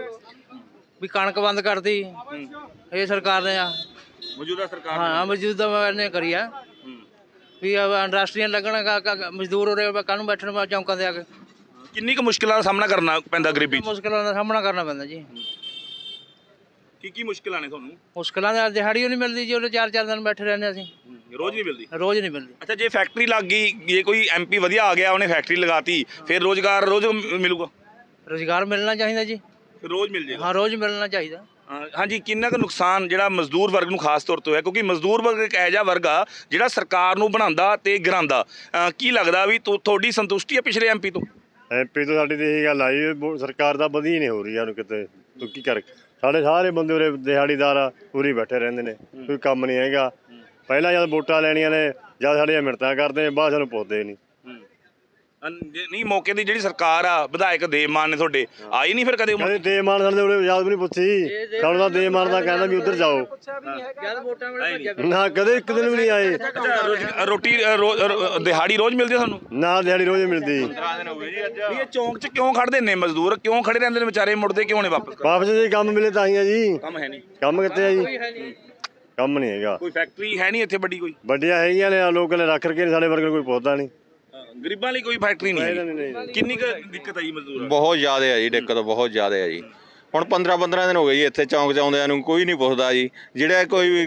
ਵੀ ਕਣਕ ਬੰਦ ਕਰਤੀ ਇਹ ਸਰਕਾਰ ਨੇ ਆ। ਮੌਜੂਦਾ ਸਰਕਾਰ ਹਾਂ ਮੌਜੂਦਾ ਨੇ ਕਰੀ ਆ। ਵੀ ਇੰਡਸਟਰੀਆਂ ਲੱਗਣ ਕਾ- ਕਾ- ਮਜ਼ਦੂਰ ਉਰੇ ਕਾਹਨੂੰ ਬੈਠਣ ਵਾ ਚੌਂਕਾਂ ਤੇ ਆ ਕੇ। ਕਿੰਨੀ ਕੁ ਮੁਸ਼ਕਲਾਂ ਦਾ ਸਾਹਮਣਾ ਕਰਨਾ ਪੈਂਦਾ ਗਰੀਬੀ 'ਚ? ਮੁਸ਼ਕਲਾਂ ਦਾ ਸਾਹਮਣਾ ਕਰਨਾ ਪੈਂਦਾ ਜੀ। ਕੀ ਕੀ ਮੁਸ਼ਕਲਾਂ ਨੇ ਤੁਹਾਨੂੰ? ਮੁਸ਼ਕਲਾਂ ਦਾ ਦਿਹਾੜੀ ਓ ਨਹੀਂ ਮਿਲਦੀ ਜੀ ਉਹਦੇ ਚਾਰ ਚਾਰ ਦਿਨ ਬੈਠੇ ਰਹਿੰਦੇ ਅਸੀਂ। ਰੋਜ਼ ਨਹੀਂ ਮਿਲਦੀ? ਰੋਜ਼ ਨਹੀਂ ਮਿਲਦੀ। ਅੱਛਾ ਜੇ ਫੈਕਟਰੀ ਲੱਗ ਗਈ ਜੇ ਕੋਈ ਐਮਪੀ ਵਧੀਆ ਆ ਗਿਆ ਉਹਨੇ ਫੈਕਟਰੀ ਲਗਾਤੀ ਫਿਰ ਰੋਜ਼ਗਾਰ ਰੋਜ਼ ਮਿਲੂਗਾ? ਰੋਜ਼ਗਾਰ ਮਿਲਣਾ ਚਾਹੀਦਾ ਜੀ। ਫਿਰ ਰੋਜ਼ ਮਿਲ ਜਾਏਗਾ। ਹਾਂ ਰੋਜ਼ ਮਿਲਣਾ ਚਾਹੀਦਾ। ਹਾਂ, ਹਾਂਜੀ ਕਿੰਨਾ ਕੁ ਨੁਕਸਾਨ ਜਿਹੜਾ ਮਜ਼ਦੂਰ ਵਰਗ ਨੂੰ ਖਾਸ ਤੌਰ ਤੇ ਹੋਇਆ? ਕਿਉਂਕਿ ਮਜ਼ਦੂਰ ਵਰਗ ਇੱਕ ਇਹੋ ਜਿਹਾ ਵਰਗ ਆ ਜਿਹੜਾ ਸਰਕਾਰ ਨੂੰ ਬਣਾਉਂਦਾ ਤੇ ਗਿਰਾਉਂਦਾ। ਅਹ ਕੀ ਲੱਗਦਾ ਵੀ ਤੁ- ਤੁਹਾਡੀ ਸੰਤੁਸ਼ਟੀ ਹੈ ਪਿਛਲੇ ਐਮਪੀ ਤੋਂ? ਐਮਪੀ ਤੋਂ ਸਾਡੀ ਤੇ ਇਹ ਗੱਲ ਆਈ ਸਰਕਾਰ ਦਾ ਵਧੀਆ ਨਹੀਂ ਹੋ ਰਹੀ ਯਾਰ ਕਿਤੇ ਤੂੰ ਕੀ ਕਰ ਸਾਡੇ ਸਾਰੇ ਬੰਦੇ ਉਰੇ ਦਿਹਾੜੀਦਾਰ ਆ, ਉਰੇ ਹੀ ਬੈਠੇ ਰਹਿੰਦੇ ਨੇ ਕੋਈ ਕੰਮ ਨਹੀਂ ਹੈਗਾ। ਪਹਿਲਾਂ ਜਦ ਵੋਟਾਂ ਲੈਣੀਆਂ ਨੇ ਜਦ ਸਾਡੀਆਂ ਮਿੰਟਾਂ ਕਰਦੇ ਨੇ ਬਾਅਦ ਸਾਨੂੰ ਪੁੱਛਦੇ ਨਹੀਂ ਨਹੀਂ ਮੌਕੇ ਦੀ ਜਿਹੜੀ ਸਰਕਾਰ ਆ ਵਿਧਾਇਕ ਦੇਵ ਮਾਨ ਨੇ ਤੁਹਾਡੇ ਆਈ ਨਹੀਂ ਫਿਰ ਕਦੇ ਉਹ? ਦੇ ਮਾਨ ਸਾਡੇ ਉਹਨੇ ਯਾਦ ਵੀ ਨਹੀਂ ਪੁੱਛੀ। ਸਾਨੂੰ ਤਾਂ ਦੇ ਮਾਨ ਦਾ ਕਹਿੰਦਾ ਵੀ ਉੱਧਰ ਜਾਓ। ਨਾ ਕਦੇ ਇੱਕ ਦਿਨ ਵੀ ਨਹੀਂ ਆਏ। ਅੱਛਾ ਰੋਜ਼- ਰੋਟੀ ਅ, ਰੋ- ਰੋ- ਦਿਹਾੜੀ ਰੋਜ਼ ਮਿਲਦੀ ਆ ਤੁਹਾਨੂੰ? ਨਾ ਦਿਹਾੜੀ ਰੋਜ਼ ਮਿਲਦੀ। ਇਹ ਚੌਂਕ 'ਚ ਕਿਉਂ ਖੜਦੇ ਨੇ ਮਜ਼ਦੂਰ? ਕਿਉਂ ਖੜੇ ਰਹਿੰਦੇ ਨੇ ਵਿਚਾਰੇ? ਮੁੜਦੇ ਕਿਉਂ ਨੇ ਵਾਪਸ? ਵਾਪਸ ਜੀ ਕੰਮ ਮਿਲੇ ਤਾਂ ਹੀ ਆ ਜੀ। ਕੰਮ ਹੈ ਨਹੀਂ। ਕੰਮ ਕਿੱਥੇ ਆ ਜੀ? ਕੰਮ ਨਹੀਂ ਹੈਗਾ। ਕੋਈ ਫੈਕਟਰੀ ਹੈ ਨਹੀਂ ਇੱਥੇ ਵੱਡੀ ਕੋਈ? ਵੱਡੀਆਂ ਹੈਗੀਆਂ ਨੇ ਲੋਕਾਂ ਨੇ ਰੱਖ ਰਕੇ ਸਾਡੇ ਵਰਗੇ ਕੋਈ ਪੁੱਛਦਾ ਨਹੀਂ। ਗਰੀਬਾਂ ਲਈ ਕੋਈ ਫੈਕਟਰੀ ਨਹੀਂ ਹੈਗੀ। ਕਿੰਨੀ ਕੁ ਦਿੱਕਤ ਆਈ ਮਜ਼ਦੂਰ ਬਹੁਤ ਜ਼ਿਆਦਾ ਹੈ ਜੀ ਦਿੱਕਤ ਬਹੁਤ ਜ਼ਿਆਦਾ ਹੈ ਜੀ। ਹੁਣ 15 15 ਦਿਨ ਹੋ ਗਏ ਜੀ ਇੱਥੇ ਚੌਂਕ 'ਚ ਆਉਂਦਿਆਂ ਨੂੰ ਕੋਈ ਨਹੀਂ ਪੁੱਛਦਾ ਜੀ। ਜਿਹੜਾ ਕੋਈ ਵੀ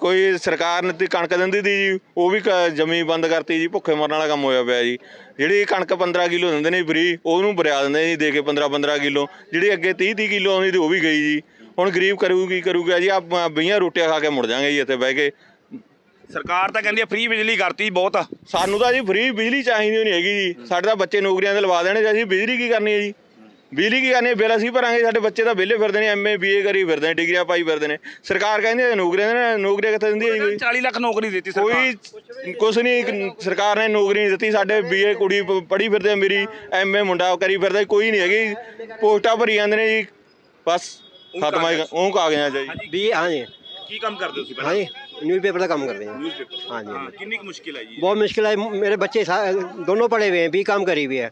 ਕੋਈ ਸਰਕਾਰ ਨੇ ਤੇ ਕਣਕ ਦਿੰਦੀ ਤੀ ਜੀ ਉਹ ਵੀ ਕ- ਜਮੀ ਬੰਦ ਕਰਤੀ ਜੀ ਭੁੱਖੇ ਮਰਨ ਵਾਲਾ ਕੰਮ ਹੋਇਆ ਪਿਆ ਜੀ। ਜਿਹੜੀ ਕਣਕ 15 ਕਿਲੋ ਦਿੰਦੇ ਨੇ ਫਰੀ ਉਹਨੂੰ ਬਰਿਆ ਦਿੰਦੇ ਜੀ ਦੇ ਕੇ 15 15 ਕਿਲੋ। ਜਿਹੜੀ ਅੱਗੇ 30 30 ਕਿਲੋ ਆਉਂਦੀ ਤੇ ਉਹ ਵੀ ਗਈ ਜੀ। ਹੁਣ ਗਰੀਬ ਕਰੂ ਕੀ ਕਰੂਗਾ ਜੀ? ਆ ਬਈਆਂ ਰੋਟੀਆਂ ਖਾ ਕੇ ਮੁੜ ਜਾਾਂਗੇ ਜੀ ਇੱਥੇ ਬਹਿ ਕੇ। ਸਰਕਾਰ ਤਾਂ ਕਹਿੰਦੀ ਹੈ ਫ੍ਰੀ ਬਿਜਲੀ ਕਰਤੀ ਬਹੁਤ। ਆ ਸਾਨੂੰ ਤਾਂ ਜੀ ਫ੍ਰੀ ਬਿਜਲੀ ਚਾਹੀਦੀ ਨਹੀਂ ਹੈਗੀ ਜੀ। ਸਾਡੇ ਤਾਂ ਬੱਚੇ ਨੌਕਰੀਆਂ ਤੇ ਲਵਾ ਦੇਣੇ ਤੇ ਅਸੀਂ ਬਿਜਲੀ ਕੀ ਕਰਨੀ ਹੈ ਜੀ? ਬਿਜਲੀ ਕੀ ਕਰਨੀ ਹੈ? ਬਿੱਲ ਅਸੀਂ ਭਰਾਂਗੇ ਸਾਡੇ ਬੱਚੇ ਤਾਂ ਵਿਹਲੇ ਫਿਰਦੇ ਨੇ ਐਮਏ ਬੀਏ ਕਰੀ ਫਿਰਦੇ ਨੇ ਡਿਗਰੀਆਂ ਪਾਈ ਫਿਰਦੇ ਨੇ। ਸਰਕਾਰ ਕਹਿੰਦੀ ਹੈ ਨੌਕਰੀਆਂ ਦੇ ਨੌਕਰੀਆਂ ਕਿੱਥੇ ਦਿੰਦੀ ਹੈ ਜੀ? ਕੋਈ 40 ਲੱਖ ਨੌਕਰੀ ਦਿੱਤੀ ਸਰਕਾਰ। ਕੋਈ ਕੁਛ ਨਹੀਂ ਸਰਕਾਰ ਨੇ ਨੌਕਰੀ ਨਹੀਂ ਦਿੱਤੀ। ਸਾਡੇ ਬੀਏ ਕੁੜੀ ਪੜ੍ਹੀ ਫਿਰਦੇ ਆ ਮੇਰੀ ਐਮਏ ਮੁੰਡਾ ਕਰੀ ਫਿਰਦਾ ਕੋਈ ਨਹੀਂ ਹੈਗੀ। ਪੋਸਟਾਂ ਭਰੀ ਜਾਂਦੇ ਨੇ ਜੀ। ਬਸ। ਖਤਮ ਆ ਉਹ ਕਾਗਜ਼ਾਂ ਚ ਜੀ ਵੀ ਹਾਂਜੀ ਕੀ ਕੰਮ ਕਰਦੇ ਹੋ ਤੁਸੀਂ ਪਹਿਲਾਂ ਹਾਂਜੀ ਨਿਊਜ਼ਪੇਪਰ ਦਾ ਕੰਮ ਕਰਦੇ हैं ਨਿਊਜ਼ਪੇਪਰ हाँ जी ਹਾਂ ਕਿੰਨੀ ਕੁ ਮੁਸ਼ਕਿਲ ਹੈ ਜੀ बहुत मुश्किल है मेरे बच्चे सा- दोनों पढ़े हुए हैं बी काम करी हुई है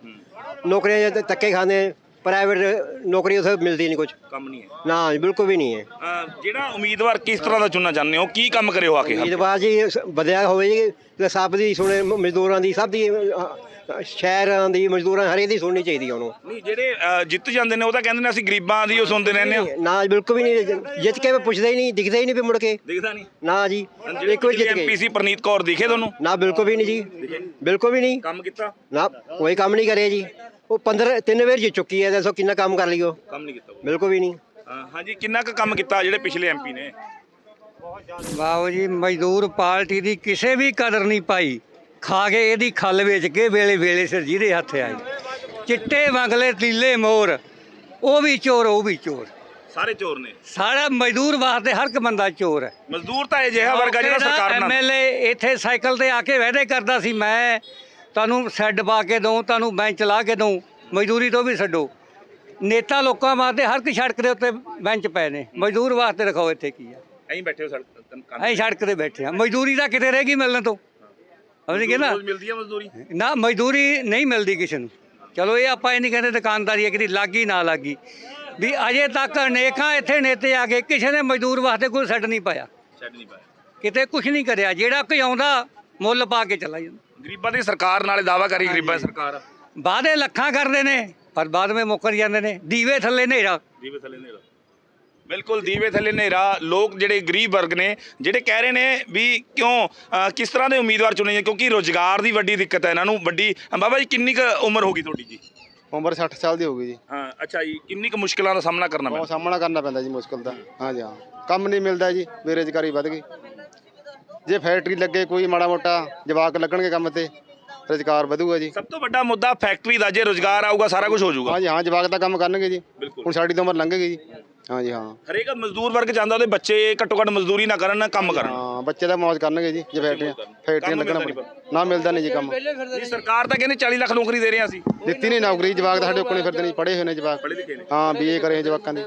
नौकरियां जो धक्के खाने प्राइवेट नौकरी उसे मिलती नहीं कुछ ਕੰਮ ਨਹੀਂ ਹੈ ना बिल्कुल भी नहीं है ਅਹ ਜਿਹੜਾ ਉਮੀਦਵਾਰ ਕਿਸ ਤਰ੍ਹਾਂ ਦਾ ਚੁਣਨਾ ਚਾਹੁੰਦੇ ਹੋ ਕੀ ਕੰਮ ਕਰਿਓ ਆ ਕੇ ਉਮੀਦਵਾਰ ਜੀ ਸ- ਵਧਿਆ ਹੋਵੇ ਜੀ ਤੇ ਸਭ ਦੀ ਸੁਣੇ ਮ- ਮਜ਼ਦੂਰਾਂ ਦੀ ਸਭ ਦੀ ਅ, ਅ, ਸ਼ਹਿਰਾਂ ਦੀ ਮਜ਼ਦੂਰਾਂ ਹਰੇ ਦੀ ਸੁਣਨੀ ਚਾਹੀਦੀ ਆ ਉਹਨੂੰ। ਨਹੀਂ ਜਿਹੜੇ ਜਿੱਤ ਜਾਂਦੇ ਨੇ ਉਹ ਤਾਂ ਕਹਿੰਦੇ ਨੇ ਅਸੀਂ ਗਰੀਬਾਂ ਦੀ ਉਹ ਸੁਣਦੇ ਰਹਿੰਦੇ ਆ ਨਾ ਬਿਲਕੁਲ ਵੀ ਨਹੀਂ ਜਿੱਤ ਕੇ ਪੁੱਛਦੇ ਹੀ ਨਹੀਂ ਦਿਖਦੇ ਹੀ ਨਹੀਂ ਵੀ ਮੁੜ ਕੇ। ਦਿਖਦਾ ਨਹੀਂ? ਨਾ ਜੀ ਇੱਕ ਵਾਰ ਜਿੱਤ ਗਏ। ਐਮਪੀਸੀ ਪ੍ਰਨੀਤ ਕੌਰ ਦਿਖੇ ਤੁਹਾਨੂੰ? ਨਾ ਬਿਲਕੁਲ ਵੀ ਨਹੀਂ ਜੀ। ਬਿਲਕੁਲ ਵੀ ਨਹੀਂ। ਕੰਮ ਕੀਤਾ? ਨਾ ਕੋਈ ਕੰਮ ਨਹੀਂ ਕਰਿਆ ਜੀ। ਉਹ 15 ਤਿੰਨ ਵਾਰ ਜਿੱਤ ਚੁੱਕੀ ਹੈ ਦੱਸੋ ਕਿੰਨਾ ਕੰਮ ਕਰ ਲਿਓ ਕੰਮ ਨਹੀਂ ਕੀਤਾ ਬਿਲਕੁਲ ਵੀ ਨਹੀਂ। ਹਾਂ, ਹਾਂਜੀ ਕਿੰਨਾ ਕੁ ਕੰਮ ਕੀਤਾ ਜਿਹੜੇ ਪਿਛਲੇ ਐਮਪੀ ਨੇ? ਬਾਬੂ ਜੀ ਮਜ਼ਦੂਰ ਪਾਰਟੀ ਦੀ ਕਿਸੇ ਵੀ ਕਦਰ ਨਹੀਂ ਪਾਈ। ਖਾ ਕੇ ਇਹਦੀ ਖੱਲ ਵੇਚ ਕੇ ਵੇਲੇ ਵੇਲੇ ਸਿਰ ਜਿਹਦੇ ਹੱਥ ਆਈ। ਚਿੱਟੇ ਮੰਗਲੇ ਤੀਲੇ ਮੋਰ ਉਹ ਵੀ ਚੋਰ ਉਹ ਵੀ ਚੋਰ। ਸਾਰੇ ਚੋਰ ਨੇ? ਸਾਰਾ ਮਜ਼ਦੂਰ ਵਾਸਤੇ ਹਰ ਇੱਕ ਬੰਦਾ ਚੋਰ ਹੈ। ਮਜ਼ਦੂਰ ਤਾਂ ਇਹ ਜਿਹਾ ਵਰਗਾ ਜਿਹੜਾ ਸਰਕਾਰ ਨਾਲ ਐਮਐਲਏ ਇੱਥੇ ਸਾਈਕਲ ਤੇ ਆ ਕੇ ਵਾਅਦੇ ਕਰਦਾ ਸੀ ਮੈਂ ਤੁਹਾਨੂੰ ਸੈੱਡ ਪਾ ਕੇ ਦਊਂ ਤੁਹਾਨੂੰ ਬੈਂਚ ਚਲਾ ਕੇ ਦਊਂ ਮਜ਼ਦੂਰੀ ਤੋਂ ਵੀ ਛੱਡੋ। ਨੇਤਾ ਲੋਕਾਂ ਵਾਸਤੇ ਹਰ ਇੱਕ ਸੜਕ ਦੇ ਉੱਤੇ ਬੈਂਚ ਪਏ ਨੇ। ਮਜ਼ਦੂਰ ਵਾਸਤੇ ਰਖਾਓ ਇੱਥੇ ਕੀ ਆ ਐਂ ਬੈਠੇ ਹੋ ਸੜਕ ਅਸੀਂ ਸੜਕ ਤੇ ਬੈਠੇ ਆ। ਮਜ਼ਦੂਰੀ ਤਾਂ ਕਿਤੇ ਰਹੇਗੀ ਮਿਲਣ ਤੋਂ। ਸਮਝ ਗਏ ਨਾ ਮਿਲਦੀ ਹੈ ਮਜ਼ਦੂਰੀ। ਨਾ ਮਜ਼ਦੂਰੀ ਨਹੀਂ ਮਿਲਦੀ ਕਿਸੇ ਨੂੰ। ਚਲੋ ਇਹ ਆਪਾਂ ਇਹ ਨਹੀਂ ਕਹਿੰਦੇ ਦੁਕਾਨਦਾਰੀ ਹੈ ਕਿ ਲੱਗੀ ਨਾ ਲੱਗੀ। ਵੀ ਅਜੇ ਤੱਕ ਅਨੇਕਾਂ ਇੱਥੇ ਨੇਤੇ ਆ ਗਏ ਕਿਸੇ ਨੇ ਮਜ਼ਦੂਰ ਵਾਸਤੇ ਕੋਈ ਸੈੱਟ ਨਹੀਂ ਪਾਇਆ। ਛੱਡ ਨਹੀਂ ਪਾਇਆ। ਕਿਤੇ ਕੁਝ ਨਹੀਂ ਕਰਿਆ ਜਿਹੜਾ ਕੋਈ ਆਉਂਦਾ ਮੁੱਲ ਪਾ ਕੇ ਚਲਾ ਜਾਂਦਾ। ਗਰੀਬਾਂ ਦੀ ਸਰਕਾਰ ਨਾਲੇ ਦਾਵਾ ਕਰੀ ਗਰੀਬਾਂ ਦੀ ਸਰਕਾਰ। ਵਾਅਦੇ ਲੱਖਾਂ ਕਰਦੇ ਨੇ ਪਰ ਬਾਅਦ ਵਿੱਚ ਮੁੱਕਰ ਜਾਂਦੇ ਨੇ। ਦੀਵੇ ਥੱਲੇ ਹਨੇਰਾ। ਦੀਵੇ ਥੱਲੇ ਹਨੇਰਾ। ਬਿਲਕੁਲ ਦੀਵੇ ਥੱਲੇ ਹਨੇਰਾ ਲੋਕ ਜਿਹੜੇ ਗਰੀਬ ਵਰਗ ਨੇ ਜਿਹੜੇ ਕਹਿ ਰਹੇ ਨੇ ਵੀ ਕਿਉਂ ਕਿਸ ਤਰ੍ਹਾਂ ਦੇ ਉਮੀਦਵਾਰ ਚੁਣੇ ਜਾਣ ਕਿਉਂਕਿ ਰੋਜ਼ਗਾਰ ਦੀ ਵੱਡੀ ਦਿੱਕਤ ਹੈ ਇਹਨਾਂ ਨੂੰ ਵੱਡੀ ਬਾਬਾ ਜੀ ਕਿੰਨੀ ਕੁ ਉਮਰ ਹੋ ਗਈ ਤੁਹਾਡੀ ਜੀ? ਉਮਰ 60 ਸਾਲ ਦੀ ਹੋ ਗਈ ਜੀ। ਹਾਂ ਅੱਛਾ ਜੀ ਕਿੰਨੀ ਕੁ ਮੁਸ਼ਕਲਾਂ ਦਾ ਸਾਹਮਣਾ ਕਰਨਾ ਬਹੁਤ ਪੈਂਦਾ ਸਾਹਮਣਾ ਕਰਨਾ ਪੈਂਦਾ ਜੀ ਮੁਸ਼ਕਲ ਦਾ ਹਾਂਜੀ ਹਾਂ। ਕੰਮ ਨਹੀਂ ਮਿਲਦਾ ਜੀ ਬੇਰੁਜ਼ਗਾਰੀ ਵੱਧ ਗਈ। ਜੇ ਫੈਕਟਰੀ ਲੱਗੇ ਕੋਈ ਮਾੜਾ ਮੋਟਾ ਜਵਾਕ ਲੱਗਣਗੇ ਕੰਮ ਤੇ ਰੁਜ਼ਗਾਰ ਵਧੂਗਾ ਜੀ। ਸਭ ਤੋਂ ਵੱਡਾ ਮੁੱਦਾ ਫੈਕਟਰੀ ਦਾ ਜੇ ਰੋਜ਼ਗਾਰ ਆਊਗਾ ਸਾਰਾ ਕੁਝ ਹੋ ਜਾਊਗਾ। ਹਾਂਜੀ ਹਾਂ ਜਵਾਕ ਤਾਂ ਕੰਮ ਕਰਨਗੇ ਜੀ। ਬਿਲਕੁਲ। ਹੁਣ ਸਾਡੀ ਤਾਂ ਉਮਰ ਲੰਘ ਗਈ ਜੀ। ਹਾਂਜੀ ਹਾਂ। ਹਰੇਕ ਮਜ਼ਦੂਰ ਵਰਗ ਚਾਹੁੰਦਾ ਉਹਦੇ ਬੱਚੇ ਘੱਟੋ ਘੱਟ ਮਜ਼ਦੂਰੀ ਨਾ ਕਰਨ ਕੰਮ ਕਰਨ। ਹਾਂ ਬੱਚੇ ਦਾ ਮੌਜ ਕਰਨਗੇ ਜੀ ਜੇ ਫੈਕਟਰੀਆਂ ਫੈਕਟਰੀਆਂ ਲੱਗਣਾ ਨਾ ਮਿਲਦਾ ਨਹੀਂ ਜੀ ਕੰਮ। ਜੀ ਸਰਕਾਰ ਤਾਂ ਕਹਿੰਦੀ 40 ਲੱਖ ਨੌਕਰੀ ਦੇ ਰਹੇ ਹਾਂ ਅਸੀਂ। ਦਿੱਤੀ ਨਹੀਂ ਨੌਕਰੀ ਜਵਾਕ ਤਾਂ ਸਾਡੇ ਕੋਲ ਫਿਰਦੇ ਨਹੀਂ ਪੜ੍ਹੇ ਹੋਏ ਨੇ ਜਵਾਕ। ਹਾਂ ਬੀਏ ਕਰੇ ਜਵਾਕਾਂ ਦੇ।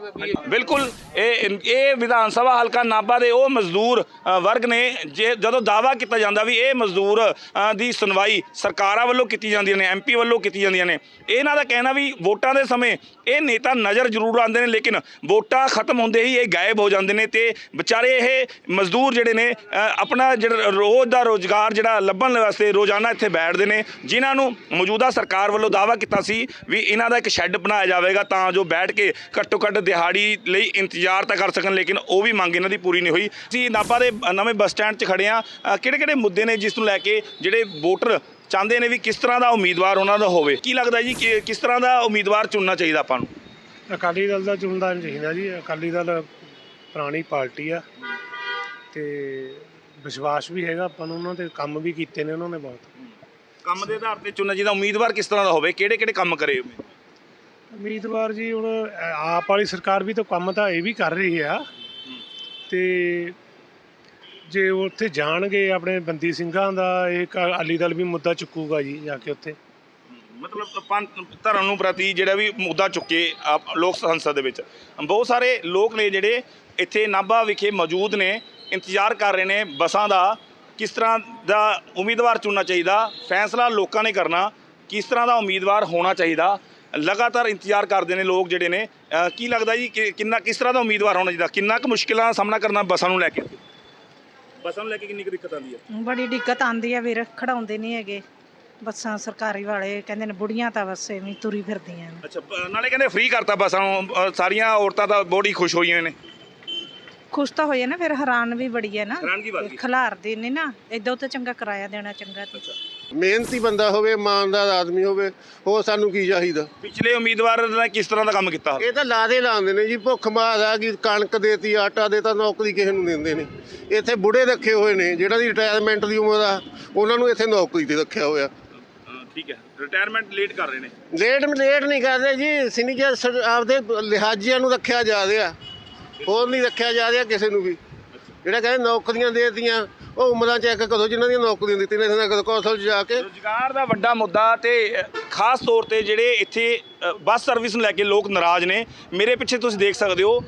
ਬਿਲਕੁਲ ਇਹ ਇਹ ਵਿਧਾਨ ਸਭਾ ਹਲਕਾ ਨਾਭਾ ਦੇ ਉਹ ਮਜ਼ਦੂਰ ਅ, ਵਰਗ ਨੇ ਜੇ ਜਦੋਂ ਦਾਵਾ ਕੀਤਾ ਜਾਂਦਾ ਵੀ ਇਹ ਮਜ਼ਦੂਰ ਅ, ਦੀ ਸੁਣਵਾਈ ਸਰਕਾਰਾਂ ਵੱਲੋਂ ਕੀਤੀ ਜਾਂਦੀਆਂ ਨੇ ਐਮਪੀ ਵੱਲੋਂ ਕੀਤੀ ਜਾਂਦੀਆਂ ਨੇ ਇਹਨਾਂ ਦਾ ਕਹਿਣਾ ਵੀ ਵੋਟਾਂ ਦੇ ਸਮੇਂ ਇਹ ਨੇਤਾ ਨਜ਼ਰ ਜ਼ਰੂਰ ਆਉਂਦੇ ਨੇ ਲੇਕਿਨ ਵੋਟਾਂ ਖਤਮ ਹੁੰਦੇ ਹੀ ਇਹ ਗਾਇਬ ਹੋ ਜਾਂਦੇ ਨੇ ਤੇ ਵਿਚਾਰੇ ਇਹ ਮਜ਼ਦੂਰ ਜਿਹੜੇ ਨੇ ਆਪਣਾ ਜਿਹੜਾ ਰੋਜ਼ ਦਾ ਰੋਜ਼ਗਾਰ ਜਿਹੜਾ ਲੱਭਣ ਵਾਸਤੇ ਰੋਜ਼ਾਨਾ ਇੱਥੇ ਬੈਠਦੇ ਨੇ, ਜਿਨ੍ਹਾਂ ਨੂੰ ਮੌਜੂਦਾ ਸਰਕਾਰ ਵੱਲੋਂ ਦਾਵਾ ਕੀਤਾ ਸੀ ਵੀ ਇਹਨਾਂ ਦਾ ਇੱਕ ਸ਼ੈੱਡ ਬਣਾਇਆ ਜਾਵੇਗਾ ਤਾਂ ਜੋ ਬੈਠ ਕੇ ਘੱਟੋ ਘੱਟ ਦਿਹਾੜੀ ਲਈ ਇੰਤਜ਼ਾਰ ਤਾਂ ਕਰ ਸਕਣ, ਲੇਕਿਨ ਉਹ ਵੀ ਮੰਗ ਇਹਨਾਂ ਦੀ ਪੂਰੀ ਨਹੀਂ ਹੋਈ। ਅਸੀਂ ਨਾਭਾ ਦੇ ਨਵੇਂ ਬੱਸ ਸਟੈਂਡ 'ਚ ਖੜੇ ਆ ਕਿਹੜੇ ਕਿਹੜੇ ਮੁੱਦੇ ਨੇ ਜਿਸ ਨੂੰ ਲੈ ਕੇ ਜਿਹੜੇ ਵੋਟਰ ਚਾਹੁੰਦੇ ਨੇ ਵੀ ਕਿਸ ਤਰ੍ਹਾਂ ਦਾ ਉਮੀਦਵਾਰ ਉਹਨਾਂ ਦਾ ਹੋਵੇ? ਕੀ ਲੱਗਦਾ ਜੀ ਕਿ ਕਿਸ ਤਰ੍ਹਾਂ ਦਾ ਉਮੀਦਵਾਰ ਚੁਣਨਾ ਚਾਹੀਦਾ ਆਪਾਂ ਨੂੰ? ਅਕਾਲੀ ਦਲ ਦਾ ਚੁਣਦਾ ਨਹੀਂ ਚਾਹੀਦਾ ਜੀ। ਅਕਾਲੀ ਦਲ ਪੁਰਾਣੀ ਪਾਰਟੀ ਆ ਤੇ ਵਿਸ਼ਵਾਸ ਵੀ ਹੈਗਾ ਆਪਾਂ ਨੂੰ ਉਹਨਾਂ ਤੇ ਕੰਮ ਵੀ ਕੀਤੇ ਨੇ ਉਹਨਾਂ ਨੇ ਬਹੁਤ। ਕੰਮ ਦੇ ਆਧਾਰ ਤੇ ਚੁਣਨਾ ਚਾਹੀਦਾ ਉਮੀਦਵਾਰ ਕਿਸ ਤਰ੍ਹਾਂ ਦਾ ਹੋਵੇ? ਕਿਹੜੇ ਕਿਹੜੇ ਕੰਮ ਕਰੇ ਉਮੀਦਵਾਰ ਜੀ ਹੁਣ ਅ, ਆਪ ਵਾਲੀ ਸਰਕਾਰ ਵੀ ਤਾਂ ਕੰਮ ਤਾਂ ਇਹ ਵੀ ਕਰ ਰਹੀ ਆ। ਤੇ ਜੇ ਉਹ ਉੱਥੇ ਜਾਣਗੇ ਆਪਣੇ ਬੰਦੀ ਸਿੰਘਾਂ ਦਾ ਇਹ ਕ- ਅਕਾਲੀ ਦਲ ਵੀ ਮੁੱਦਾ ਚੁੱਕੂਗਾ ਜੀ ਜਾ ਕੇ ਉੱਥੇ। ਮਤਲਬ ਪੰਥ ਧਰਮ ਨੂੰ ਪ੍ਰਤੀ ਜਿਹੜਾ ਵੀ ਮੁੱਦਾ ਚੁੱਕੇ ਆਪ- ਲੋਕ ਸੰਸਦ ਦੇ ਵਿੱਚ। ਬਹੁਤ ਸਾਰੇ ਲੋਕ ਨੇ ਜਿਹੜੇ ਇੱਥੇ ਨਾਭਾ ਵਿਖੇ ਮੌਜੂਦ ਨੇ ਇੰਤਜ਼ਾਰ ਕਰ ਰਹੇ ਨੇ ਬੱਸਾਂ ਦਾ ਕਿਸ ਤਰ੍ਹਾਂ ਦਾ ਉਮੀਦਵਾਰ ਚੁਣਨਾ ਚਾਹੀਦਾ ਫੈਸਲਾ ਲੋਕਾਂ ਨੇ ਕਰਨਾ ਕਿਸ ਤਰ੍ਹਾਂ ਦਾ ਉਮੀਦਵਾਰ ਹੋਣਾ ਚਾਹੀਦਾ ਲਗਾਤਾਰ ਇੰਤਜ਼ਾਰ ਕਰਦੇ ਨੇ ਲੋਕ ਜਿਹੜੇ ਨੇ। ਕੀ ਲੱਗਦਾ ਜੀ ਕਿ ਕਿੰਨਾ ਕਿਸ ਤਰ੍ਹਾਂ ਦਾ ਉਮੀਦਵਾਰ ਹੋਣਾ ਚਾਹੀਦਾ ਕਿੰਨਾ ਕੁ ਮੁਸ਼ਕਿਲਾਂ ਦਾ ਸਾਹਮਣਾ ਕਰਨਾ ਬੱਸਾਂ ਨੂੰ ਲੈ ਕੇ? ਬੱਸਾਂ ਨੂੰ ਲੈ ਕੇ ਕਿੰਨੀ ਕੁ ਦਿੱਕਤ ਆਉਂਦੀ ਹੈ? ਬੜੀ ਦਿੱਕਤ ਆਂਦੀ ਆ ਵੀਰ ਖੜਾਉਂਦੇ ਨਹੀਂ ਹੈਗੇ। ਬੱਸਾਂ ਸਰਕਾਰੀ ਵਾਲੇ ਕਹਿੰਦੇ ਨੇ ਬੁੜੀਆਂ ਤਾਂ ਬਸ ਐਵੇਂ ਹੀ ਤੁਰੀ ਫਿਰਦੀਆਂ ਨੇ। ਅੱਛਾ ਨਾਲੇ ਕਹਿੰਦੇ ਫ੍ਰੀ ਕਰਤਾ ਬੱਸਾਂ ਨੂੰ ਸਾਰੀਆਂ ਔਰਤਾਂ ਤਾਂ ਬੜੀ ਖੁਸ਼ ਹੋਈਆਂ ਨੇ। ਖੁਸ਼ ਤਾਂ ਹੋਏ ਨਾ ਫਿਰ ਹੈਰਾਨ ਵੀ ਬੜੀ ਹੈ ਨਾ। ਹੈਰਾਨਗੀ ਵੱਧ ਗਈ। ਖਿਲਾਰਦੇ ਨੇ ਨਾ ਇਦਾਂ ਤਾਂ ਚੰਗਾ ਕਿਰਾਇਆ ਦੇਣਾ ਚੰਗਾ ਤੇ। ਮਿਹਨਤੀ ਬੰਦਾ ਹੋਵੇ ਇਮਾਨਦਾਰ ਆਦਮੀ ਹੋਵੇ ਹੋਰ ਸਾਨੂੰ ਕੀ ਚਾਹੀਦਾ? ਪਿਛਲੇ ਉਮੀਦਵਾਰ ਨੇ ਕਿਸ ਤਰ੍ਹਾਂ ਦਾ ਕੰਮ ਕੀਤਾ? ਇਹ ਤਾਂ ਲਾਦੇ ਲਾਉਂਦੇ ਨੇ ਜੀ ਭੁੱਖ ਮਾਰ ਆ ਕਿ ਕਣਕ ਦੇਤੀ ਆਟਾ ਦੇਤਾ ਨੌਕਰੀ ਕਿਸੇ ਨੂੰ ਦਿੰਦੇ ਨੇ ਇੱਥੇ ਬੁੜੇ ਰੱਖੇ ਹੋਏ ਨੇ ਜਿਹੜਾ ਦੀ ਰਿਟਾਇਰਮੈਂਟ ਦੀ ਉਮਰ ਆ ਉਹਨਾਂ ਨੂੰ ਇੱਥੇ ਨੌਕਰੀ ਤੇ ਰੱਖਿਆ ਹੋਇਆ। ਠੀਕ ਹੈ। ਰਿਟਾਇਰਮੈਂਟ ਲੇਟ ਕਰ ਰਹੇ ਨੇ। ਲੇਟ ਲੇਟ ਨਹੀਂ ਕਰਦੇ ਜੀ। ਸੀਨੀਅਰ ਆਪਦੇ ਲਿਹਾਜ਼ੀਆਂ ਨੂੰ ਰੱਖਿਆ ਜਾ ਰਿਹਾ। ਹੋਰ ਨਹੀਂ ਰੱਖਿਆ ਜਾ ਰਿਹਾ ਕਿਸੇ ਨੂੰ ਵੀ। ਜਿਹੜਾ ਕਹਿੰਦੇ ਨੌਕਰੀਆਂ ਦੇਤੀਆਂ ਉਹ ਉਮਰਾਂ ਚੈੱਕ ਕਰੋ ਜਿਨ੍ਹਾਂ ਦੀਆਂ ਨੌਕਰੀਆਂ ਦਿੱਤੀਆਂ ਨੇ ਇਹਨਾਂ ਕੌਂਸਲ 'ਚ ਜਾ ਕੇ। ਰੋਜ਼ਗਾਰ ਦਾ ਵੱਡਾ ਮੁੱਦਾ ਤੇ ਖਾਸ ਤੌਰ ਤੇ ਜਿਹੜੇ ਇੱਥੇ ਬੱਸ ਸਰਵਿਸ ਨੂੰ ਲੈ ਕੇ ਲੋਕ ਨਾਰਾਜ਼ ਨੇ। ਮੇਰੇ ਪਿੱਛੇ ਤੁਸੀਂ ਦੇਖ ਸਕਦੇ ਹੋ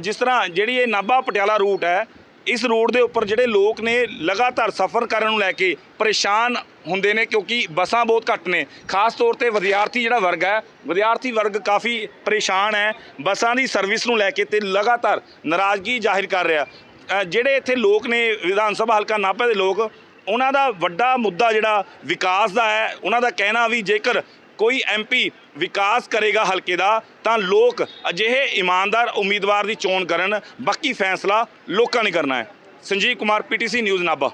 ਜਿਸ ਤਰ੍ਹਾਂ ਜਿਹੜੀ ਇਹ ਨਾਭਾ ਪਟਿਆਲਾ ਰੂਟ ਹੈ ਇਸ ਰੂਟ ਦੇ ਉੱਪਰ ਜਿਹੜੇ ਲੋਕ ਨੇ ਲਗਾਤਾਰ ਸਫ਼ਰ ਕਰਨ ਨੂੰ ਲੈ ਕੇ ਪਰੇਸ਼ਾਨ ਹੁੰਦੇ ਨੇ ਕਿਉਂਕਿ ਬੱਸਾਂ ਬਹੁਤ ਘੱਟ ਨੇ। ਖਾਸ ਤੌਰ ਤੇ ਵਿਦਿਆਰਥੀ ਜਿਹੜਾ ਵਰਗ ਹੈ, ਵਿਦਿਆਰਥੀ ਵਰਗ ਕਾਫੀ ਪਰੇਸ਼ਾਨ ਹੈ। ਬੱਸਾਂ ਦੀ ਸਰਵਿਸ ਨੂੰ ਲੈ ਕੇ ਤੇ ਲਗਾਤਾਰ ਨਾਰਾਜ਼ਗੀ ਜ਼ਾਹਿਰ ਕਰ ਰਿਹਾ। ਜਿਹੜੇ ਇੱਥੇ ਲੋਕ ਨੇ, ਵਿਧਾਨ ਸਭਾ ਹਲਕਾ ਨਾਭਾ ਦੇ ਲੋਕ, ਉਹਨਾਂ ਦਾ ਵੱਡਾ ਮੁੱਦਾ ਜਿਹੜਾ ਵਿਕਾਸ ਦਾ ਹੈ, ਉਹਨਾਂ ਦਾ ਕਹਿਣਾ ਵੀ ਜੇਕਰ ਕੋਈ ਐਮਪੀ ਵਿਕਾਸ ਕਰੇਗਾ ਹਲਕੇ ਦਾ, ਤਾਂ ਲੋਕ ਅਜਿਹੇ ਇਮਾਨਦਾਰ ਉਮੀਦਵਾਰ ਦੀ ਚੋਣ ਕਰਨ। ਬਾਕੀ ਫੈਸਲਾ ਲੋਕਾਂ ਨੇ ਕਰਨਾ ਹੈ। Sanjeev Kumar PTC news Nabha.